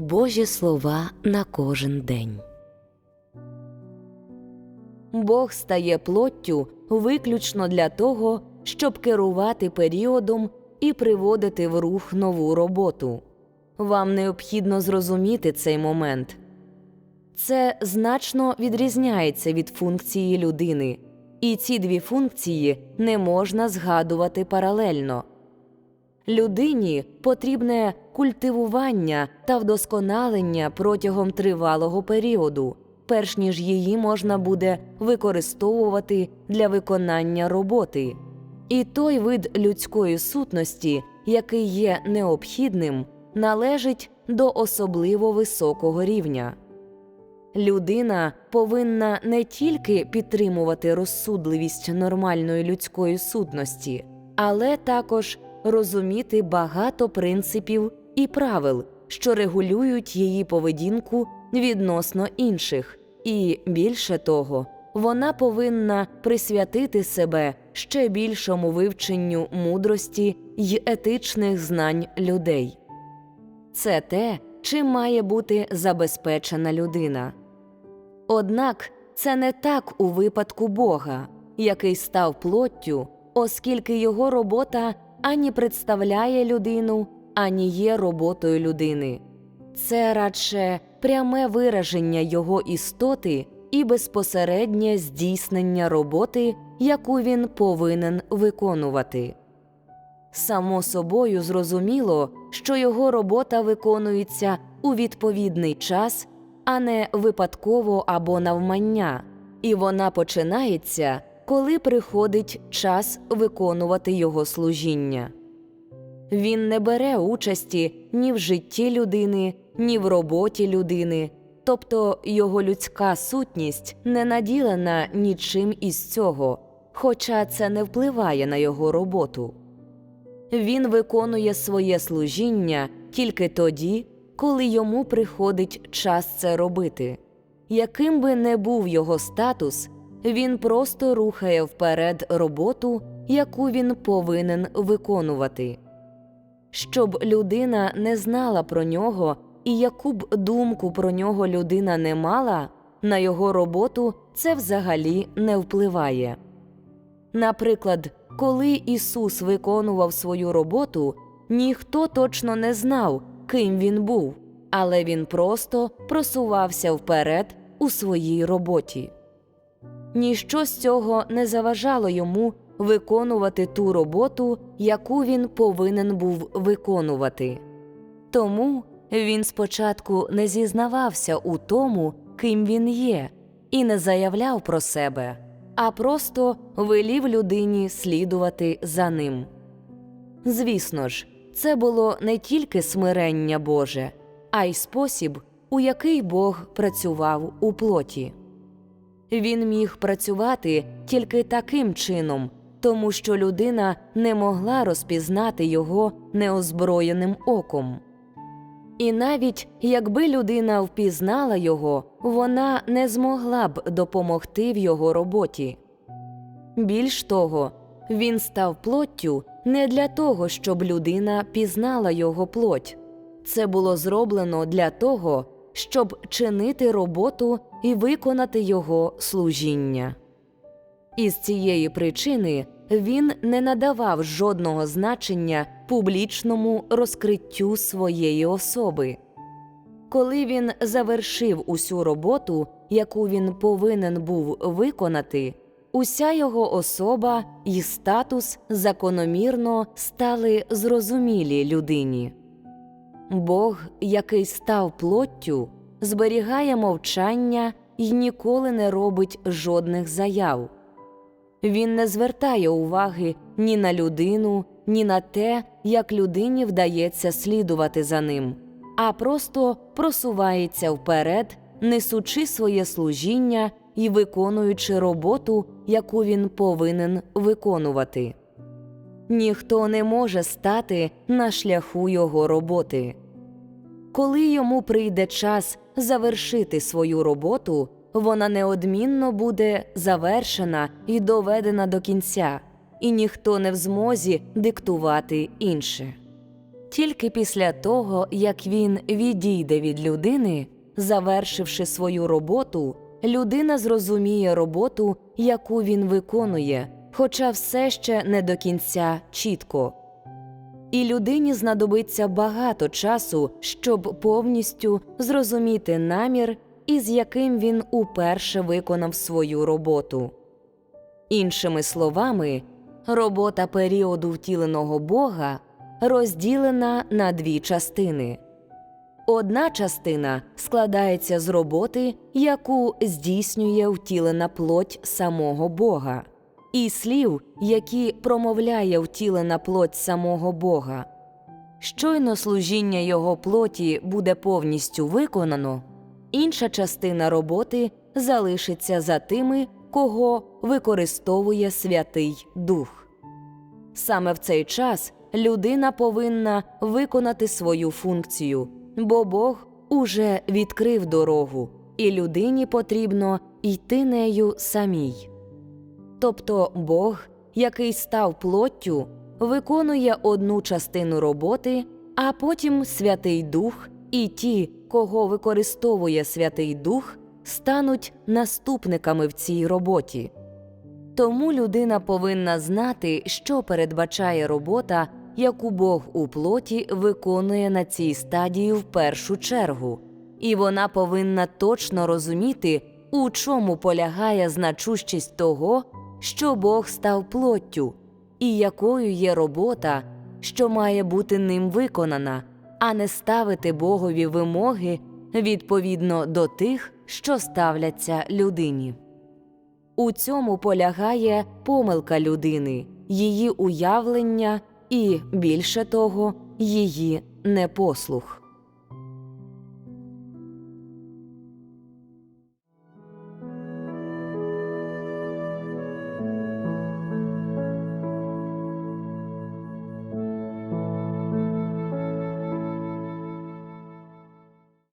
Божі слова на кожен день. Бог стає плоттю виключно для того, щоб керувати періодом і приводити в рух нову роботу. Вам необхідно зрозуміти цей момент. Це значно відрізняється від функції людини, і ці дві функції не можна згадувати паралельно. Людині потрібне культивування та вдосконалення протягом тривалого періоду, перш ніж її можна буде використовувати для виконання роботи. І той вид людської сутності, який є необхідним, належить до особливо високого рівня. Людина повинна не тільки підтримувати розсудливість нормальної людської сутності, але також розуміти багато принципів і правил, що регулюють її поведінку відносно інших, і більше того, вона повинна присвятити себе ще більшому вивченню мудрості й етичних знань людей. Це те, чим має бути забезпечена людина. Однак це не так у випадку Бога, який став плоттю, оскільки його робота ані представляє людину, ані є роботою людини. Це радше пряме вираження його істоти і безпосереднє здійснення роботи, яку він повинен виконувати. Само собою зрозуміло, що його робота виконується у відповідний час, а не випадково або навмання, і вона починається, коли приходить час виконувати його служіння. Він не бере участі ні в житті людини, ні в роботі людини, тобто його людська сутність не наділена нічим із цього, хоча це не впливає на його роботу. Він виконує своє служіння тільки тоді, коли йому приходить час це робити. Яким би не був його статус, він просто рухає вперед роботу, яку він повинен виконувати. Щоб людина не знала про нього і яку б думку про нього людина не мала, на його роботу це взагалі не впливає. Наприклад, коли Ісус виконував свою роботу, ніхто точно не знав, ким він був, але він просто просувався вперед у своїй роботі. Ніщо з цього не заважало йому виконувати ту роботу, яку він повинен був виконувати. Тому він спочатку не зізнавався у тому, ким він є, і не заявляв про себе, а просто велів людині слідувати за ним. Звісно ж, це було не тільки смирення Боже, а й спосіб, у який Бог працював у плоті. Він міг працювати тільки таким чином, тому що людина не могла розпізнати його неозброєним оком. І навіть якби людина впізнала його, вона не змогла б допомогти в його роботі. Більш того, він став плоттю не для того, щоб людина пізнала його плоть. Це було зроблено для того, щоб чинити роботу і виконати його служіння. Із цієї причини він не надавав жодного значення публічному розкриттю своєї особи. Коли він завершив усю роботу, яку він повинен був виконати, уся його особа і статус закономірно стали зрозумілі людині. Бог, який став плоттю, зберігає мовчання і ніколи не робить жодних заяв. Він не звертає уваги ні на людину, ні на те, як людині вдається слідувати за ним, а просто просувається вперед, несучи своє служіння і виконуючи роботу, яку він повинен виконувати. Ніхто не може стати на шляху його роботи. Коли йому прийде час завершити свою роботу, вона неодмінно буде завершена і доведена до кінця, і ніхто не в змозі диктувати інше. Тільки після того, як він відійде від людини, завершивши свою роботу, людина зрозуміє роботу, яку він виконує, хоча все ще не до кінця чітко. І людині знадобиться багато часу, щоб повністю зрозуміти намір, із яким він уперше виконав свою роботу. Іншими словами, робота періоду втіленого Бога розділена на дві частини. Одна частина складається з роботи, яку здійснює втілена плоть самого Бога, і слів, які промовляє втілена плоть самого Бога. Щойно служіння його плоті буде повністю виконано, інша частина роботи залишиться за тими, кого використовує Святий Дух. Саме в цей час людина повинна виконати свою функцію, бо Бог уже відкрив дорогу, і людині потрібно йти нею самій. Тобто Бог, який став плоттю, виконує одну частину роботи, а потім Святий Дух і ті, кого використовує Святий Дух, стануть наступниками в цій роботі. Тому людина повинна знати, що передбачає робота, яку Бог у плоті виконує на цій стадії в першу чергу, і вона повинна точно розуміти, у чому полягає значущість того, що Бог став плоттю, і якою є робота, що має бути ним виконана, а не ставити Богові вимоги відповідно до тих, що ставляться людині. У цьому полягає помилка людини, її уявлення і, більше того, її непослух.